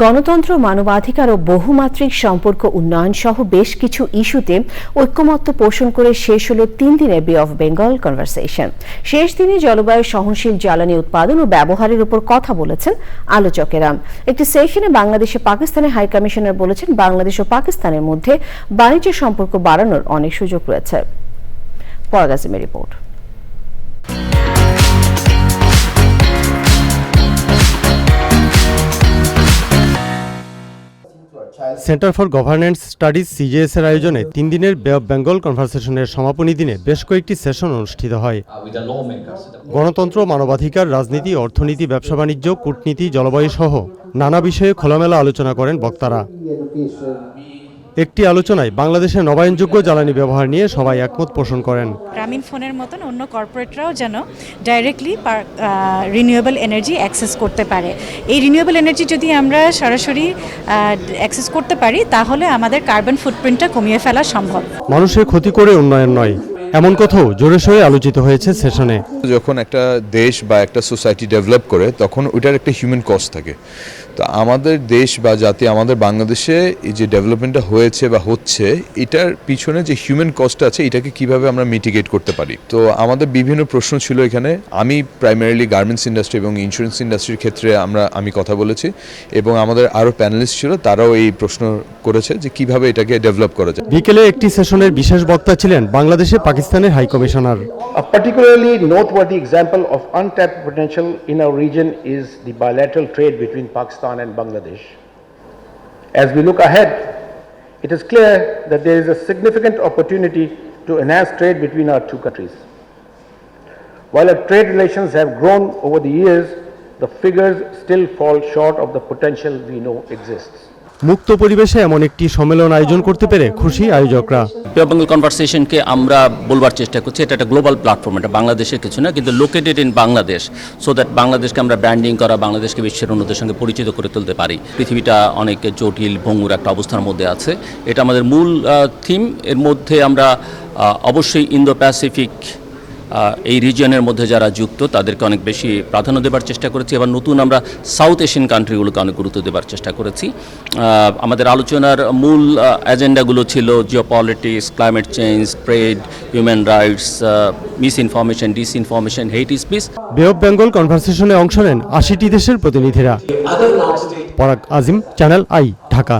গণতন্ত্র, মানবাধিকার ও বহুমাত্রিক সম্পর্ক উন্নয়ন সহ বেশ কিছু ইস্যুতে ঐক্যমত্য পোষণ করে শেষ হল তিন দিনের বে অফ বেঙ্গল কনভারসেশন শেষ দিনে জলবায়ু সহনশীল জ্বালানি উৎপাদন ও ব্যবহারের উপর কথা বলেছেন আলোচকেরা। একটি সেশনে বাংলাদেশে পাকিস্তানের হাই কমিশনার বলেছেন, বাংলাদেশ ও পাকিস্তানের মধ্যে বাণিজ্য সম্পর্ক বাড়ানোর অনেক সুযোগ রয়েছে। পরাগাজিমের report. Centre for governance studies CGS এর আয়োজনে তিন দিনের বে অফ বেঙ্গল কনভারসেশনের সমাপনী দিনে বেশ কয়েকটি সেশন অনুষ্ঠিত হয়. গণতন্ত্র মানবাধিকার রাজনীতি অর্থনীতি ব্যবসা বাণিজ্য কূটনীতি জলবায়ু সহ নানা বিষয়ে খোলামেলা আলোচনা করেন বক্তারা একটি আলোচনায় বাংলাদেশের নবায়নযোগ্য জ্বালানি ব্যবহার নিয়ে সবাই একমত পোষণ করেন। গ্রামীণ ফোনের মতন অন্য কর্পোরেটরাও যেন ডাইরেক্টলি রিনিউয়েবল এনার্জি অ্যাক্সেস করতে পারে। এই রিনিউয়েবল এনার্জি যদি আমরা সরাসরি অ্যাক্সেস করতে পারি তাহলে আমাদের কার্বন ফুটপ্রিন্টটা কমিয়ে ফেলা সম্ভব। মানুষের ক্ষতি করে উন্নয়ন নয়। এমন কথাও জোরে সোরে আলোচিত হয়েছে সেশনে। যখন একটা দেশ বা একটা সোসাইটি ডেভেলপ করে তখন ওইটার একটা হিউম্যান কস্ট থাকে। তো আমাদের দেশ বা জাতি আমাদের বাংলাদেশে এই যে ডেভেলপমেন্টটা হয়েছে বা হচ্ছে এটার পিছনে যে হিউম্যান কস্ট আছে এটাকে কীভাবে আমরা মিটিগেট করতে পারি? তো আমাদের বিভিন্ন প্রশ্ন ছিল এখানে। আমি প্রাইমারিলি গার্মেন্টস ইন্ডাস্ট্রি এবং ইন্স্যুরেন্স ইন্ডাস্ট্রির ক্ষেত্রে আমরা আমি কথা বলেছি। এবং আমাদের আরও প্যানেলিস্ট ছিল তারাও এই প্রশ্ন করেছে যে কীভাবে এটাকে ডেভেলপ করা যায়। বিকেলে একটি সেশনের বিশেষ বক্তা ছিলেন বাংলাদেশে পাকিস্তানের high commissioner A particularly noteworthy example of untapped potential in our region is the bilateral trade between Pakistan and Bangladesh. As we look ahead, it is clear that there is a significant opportunity to enhance trade between our two countries. While our trade relations have grown over the years, the figures still fall short of the potential we know exists. মুক্ত পরিবেশে এমন একটি সম্মেলন আয়োজন করতে পেরে খুশি আয়োজকরা। বেঙ্গল কনভারসেশনকে আমরা বলবার চেষ্টা করছি, এটা একটা গ্লোবাল প্ল্যাটফর্ম এটা বাংলাদেশের কিছু না, কিন্তু located in Bangladesh so that বাংলাদেশকে আমরা ব্র্যান্ডিং করা বাংলাদেশকে বিশ্বের অন্যদের সঙ্গে পরিচিত করে তুলতে পারি। পৃথিবীটা অনেক জটিল, ভঙ্গুর একটা অবস্থার মধ্যে আছে। এটা আমাদের মূল থিম এর মধ্যে আমরা অবশ্যই ইন্দো প্যাসিফিক এই রিজিয়নের মধ্যে যারা যুক্ত তাদেরকে অনেক বেশি প্রাধান্য দেবার চেষ্টা করেছি এবার নতুন আমরা সাউথ এশিয়ান কান্ট্রিগুলোকে অনেক গুরুত্ব দেবার চেষ্টা করেছি। আমাদের আলোচনার মূল এজেন্ডাগুলো ছিল geo politics climate change trade human rights misinformation disinformation hate speech bay of Bengal কনভারসেশনে অংশ নেন আশিটি দেশের প্রতিনিধিরা। পরাগ আজিম চ্যানেল আই ঢাকা।